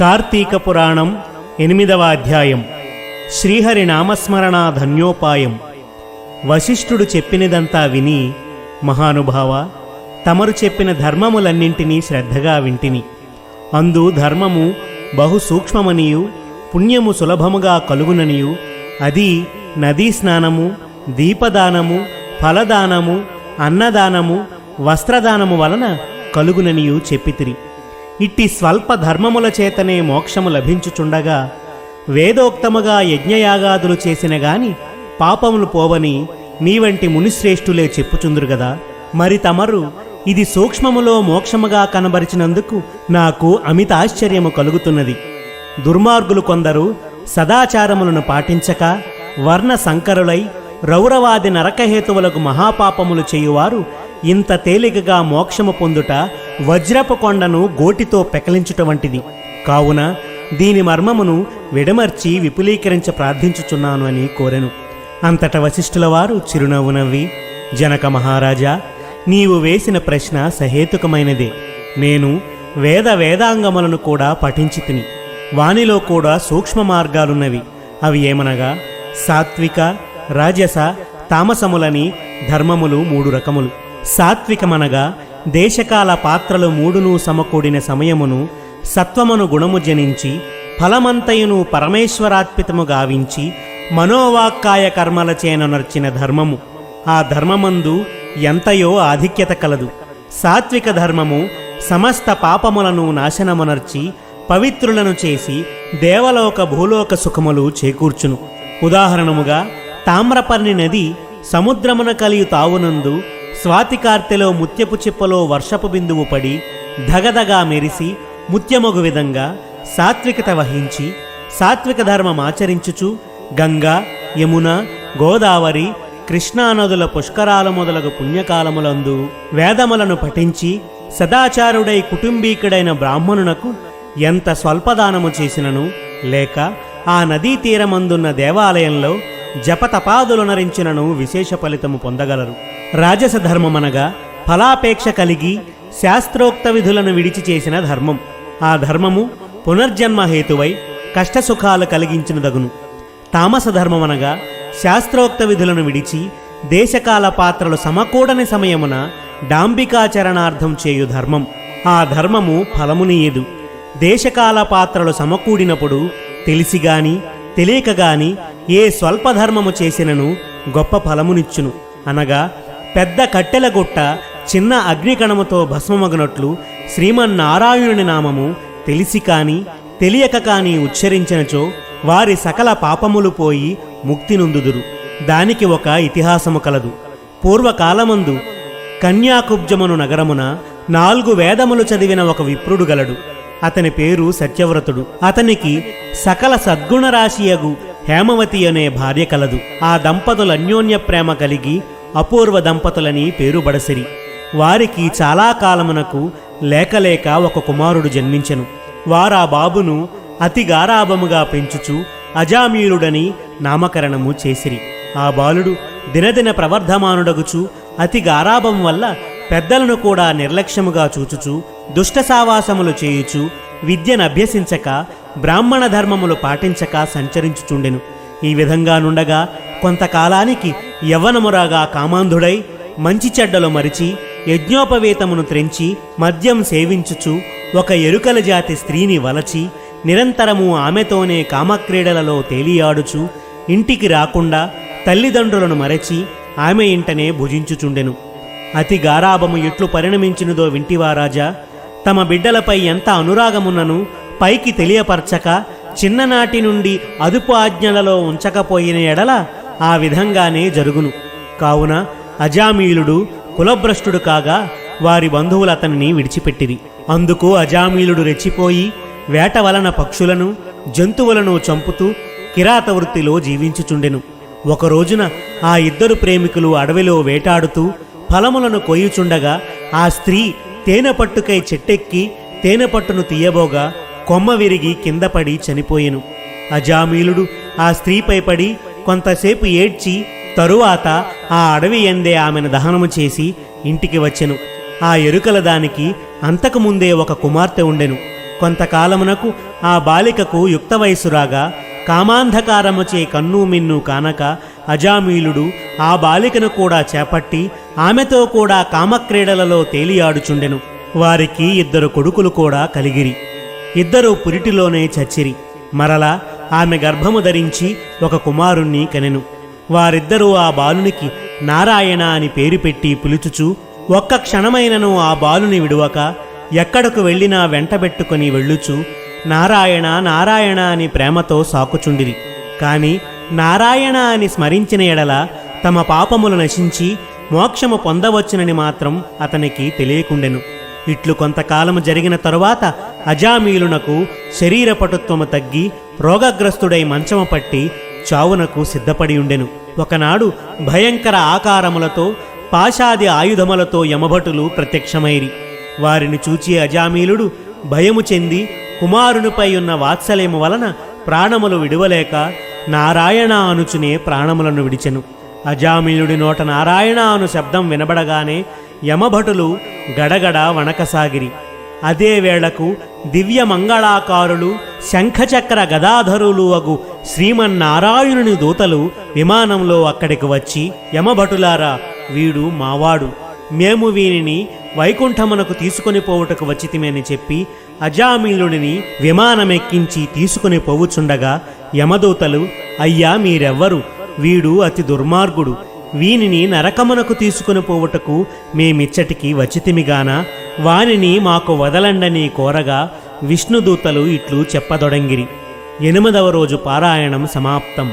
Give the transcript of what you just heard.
కార్తీక పురాణం ఎనిమిదవ అధ్యాయం. శ్రీహరి నామస్మరణ ధన్యోపాయం వశిష్ఠుడు చెప్పినదంతా విని మహానుభావ తమరు చెప్పిన ధర్మములన్నింటినీ శ్రద్ధగా వింటిని. అందు ధర్మము బహు సూక్ష్మమనియు పుణ్యము సులభముగా కలుగుననియు అది నదీ స్నానము దీపదానము ఫలదానము అన్నదానము వస్త్రదానము వలన కలుగుననియు చెప్పితిరి. ఇట్టి స్వల్ప ధర్మముల చేతనే మోక్షము లభించుచుండగా వేదోక్తముగా యజ్ఞయాగాదులు చేసిన గాని పాపములు పోవని మీ వంటి మునిశ్రేష్ఠులే చెప్పుచుందురు గదా. మరి తమరు ఇది సూక్ష్మములో మోక్షముగా కనబరిచినందుకు నాకు అమిత ఆశ్చర్యము కలుగుతున్నది. దుర్మార్గులు కొందరు సదాచారములను పాటించక వర్ణ సంకరులై రౌరవాది నరకహేతువులకు మహాపాపములు చేయువారు ఇంత తేలికగా మోక్షము పొందుట వజ్రపు కొండను గోటితో పెకలించుట వంటిది. కావున దీని మర్మమును విడమర్చి విపులీకరించ ప్రార్థించుచున్నాను అని కోరెను. అంతట వశిష్ఠుల వారు చిరునవ్వు నవ్వి జనక మహారాజా నీవు వేసిన ప్రశ్న సహేతుకమైనదే. నేను వేద వేదాంగములను కూడా పఠించి తిని వానిలో కూడా సూక్ష్మ మార్గాలున్నవి. అవి ఏమనగా సాత్విక రాజస తామసములని ధర్మములు మూడు రకములు. సాత్వికమనగా దేశకాల పాత్రలు మూడును సమకూడిన సమయమును సత్వమును గుణము జనించి ఫలమంతయును పరమేశ్వరాత్పితము గావించి మనోవాక్కాయ కర్మల నర్చిన ధర్మము. ఆ ధర్మమందు ఎంతయో ఆధిక్యత కలదు. సాత్విక ధర్మము సమస్త పాపములను నాశనమునర్చి పవిత్రులను చేసి దేవలోక భూలోక సుఖములు చేకూర్చును. ఉదాహరణముగా తామ్రపర్ణి నది సముద్రమున కలియు తావునందు స్వాతికార్తెలో ముత్యపు చిప్పలో వర్షపు బిందువు పడి ధగధగా మెరిసి ముత్యమగు విధంగా సాత్వికత వహించి సాత్విక ధర్మం ఆచరించుచు గంగా యమున గోదావరి కృష్ణానదుల పుష్కరాల మొదలగు పుణ్యకాలములందు వేదములను పఠించి సదాచారుడై కుటుంబీకుడైన బ్రాహ్మణునకు ఎంత స్వల్పదానము చేసినను లేక ఆ నదీ తీరమందున్న దేవాలయంలో జపతపాదులు నరించినను విశేష ఫలితము పొందగలరు. రాజస ధర్మమనగా ఫలాపేక్ష కలిగి శాస్త్రోక్త విధులను విడిచి చేసిన ధర్మం. ఆ ధర్మము పునర్జన్మ హేతువై కష్టసుఖాలు కలిగించినదగును. తామస ధర్మమనగా శాస్త్రోక్త విధులను విడిచి దేశకాల పాత్రలు సమకూడని సమయమున డాంబికాచరణార్థం చేయు ధర్మం. ఆ ధర్మము ఫలమునియదు. దేశకాల పాత్రలు సమకూడినప్పుడు తెలిసిగాని తెలియకగాని ఏ స్వల్పధర్మము చేసినను గొప్ప ఫలమునిచ్చును. అనగా పెద్ద కట్టెల గుట్ట చిన్న అగ్నికణముతో భస్మమగనట్లు శ్రీమన్నారాయణుని నామము తెలిసి కాని తెలియక కాని ఉచ్చరించినచో వారి సకల పాపములు పోయి ముక్తినుందుదురు. దానికి ఒక ఇతిహాసము కలదు. పూర్వకాలమందు కన్యాకుబ్జమును నగరమున నాలుగు వేదములు చదివిన ఒక విప్రుడు గలడు. అతని పేరు సత్యవ్రతుడు. అతనికి సకల సద్గుణరాశియగు హేమవతి అనే భార్య కలదు. ఆ దంపతులు అన్యోన్య ప్రేమ కలిగి అపూర్వ దంపతులని పేరు బడసిరి. వారికి చాలా కాలమునకు లేకలేక ఒక కుమారుడు జన్మించెను. వారా బాబును అతి గారాభముగా పెంచుచు అజామీరుడని నామకరణము చేసిరి. ఆ బాలుడు దినదిన ప్రవర్ధమానుడగుచు అతి గారాభం వల్ల పెద్దలను కూడా నిర్లక్ష్యముగా చూచుచు దుష్ట సావాసములు చేయుచు విద్యనభ్యసించక బ్రాహ్మణ ధర్మములు పాటించక సంచరించుచుండెను. ఈ విధంగా నుండగా కొంతకాలానికి యవ్వనమురాగా కామాంధుడై మంచి చెడ్డలు మరిచి యజ్ఞోపవేతమును త్రెంచి మద్యం సేవించుచు ఒక ఎరుకల జాతి స్త్రీని వలచి నిరంతరము ఆమెతోనే కామక్రీడలలో తేలియాడుచు ఇంటికి రాకుండా తల్లిదండ్రులను మరచి ఆమె ఇంటనే భుజించుచుండెను. అతి గారాభము ఎట్లు పరిణమించినదో వింటివారాజా తమ బిడ్డలపై ఎంత అనురాగమున్నను పైకి తెలియపరచక చిన్ననాటి నుండి అదుపు ఆజ్ఞలలో ఉంచకపోయిన ఎడల ఆ విధంగానే జరుగును. కావున అజామీలుడు కులభ్రష్టుడు కాగా వారి బంధువులు అతనిని విడిచిపెట్టిరి. అందుకు అజామీలుడు రెచ్చిపోయి వేట వలన పక్షులను జంతువులను చంపుతూ కిరాత వృత్తిలో జీవించుచుండెను. ఒక రోజున ఆ ఇద్దరు ప్రేమికులు అడవిలో వేటాడుతూ ఫలములను కొయ్యుచుండగా ఆ స్త్రీ తేనె పట్టుకై చెట్టెక్కి తేనె పట్టును తీయబోగా కొమ్మ విరిగి కిందపడి చనిపోయెను. అజామీలుడు ఆ స్త్రీపై పడి కొంతసేపు ఏడ్చి తరువాత ఆ అడవి ఎందే ఆమెను దహనము చేసి ఇంటికి వచ్చెను. ఆ ఎరుకల దానికి అంతకుముందే ఒక కుమార్తె ఉండెను. కొంతకాలమునకు ఆ బాలికకు యుక్త వయసు రాగా కామాంధకారముచే కన్ను మిన్ను కానక అజామీలుడు ఆ బాలికను కూడా చేపట్టి ఆమెతో కూడా కామక్రీడలలో తేలియాడుచుండెను. వారికి ఇద్దరు కొడుకులు కూడా కలిగిరి. ఇద్దరూ పురిటిలోనే చచ్చిరి. మరలా ఆమె గర్భము ధరించి ఒక కుమారుణ్ణి కనెను. వారిద్దరూ ఆ బాలునికి నారాయణ అని పేరు పెట్టి పిలుచుచు ఒక్క క్షణమైనను ఆ బాలుని విడువక ఎక్కడకు వెళ్ళినా వెంటబెట్టుకుని వెళ్ళుచు నారాయణ నారాయణ అని ప్రేమతో సాకుచుండిరి. కాని నారాయణ అని స్మరించిన ఎడల తమ పాపములు నశించి మోక్షము పొందవచ్చునని మాత్రం అతనికి తెలియకుండెను. ఇట్లు కొంతకాలము జరిగిన తరువాత అజామీలునకు శరీర పటుత్వము తగ్గి రోగగ్రస్తుడై మంచము పట్టి చావునకు సిద్ధపడి ఉండెను ఒకనాడు భయంకర ఆకారములతో పాశాది ఆయుధములతో యమభటులు ప్రత్యక్షమైరి వారిని చూచి అజామీలుడు భయము చెంది కుమారునిపై ఉన్న వాత్సల్యము వలన ప్రాణములు విడువలేక నారాయణ అనుచునే ప్రాణములను విడిచెను. అజామీలుడి నోట నారాయణ అను శబ్దం వినబడగానే యమభటులు గడగడ వణకసాగిరి. అదే వేళకు దివ్య మంగళాకారులు శంఖచక్ర గదాధరులు అగు శ్రీమన్నారాయణుని దూతలు విమానంలో అక్కడికి వచ్చి యమభటులారా వీడు మావాడు. మేము వీనిని వైకుంఠమునకు తీసుకొని పోవుటకు వచ్చితిమని చెప్పి అజామీలుడిని విమానమెక్కించి తీసుకుని పోవుచుండగా యమదూతలు అయ్యా మీరెవ్వరు? వీడు అతి దుర్మార్గుడు. వీనిని నరకమునకు తీసుకుని పోవుటకు మేమిచ్చటికి వచ్చితిమిగాన వానిని మాకు వదలండని కోరగా విష్ణుదూతలు ఇట్లు చెప్పదొడంగిరి. ఎనిమిదవ రోజు పారాయణం సమాప్తం.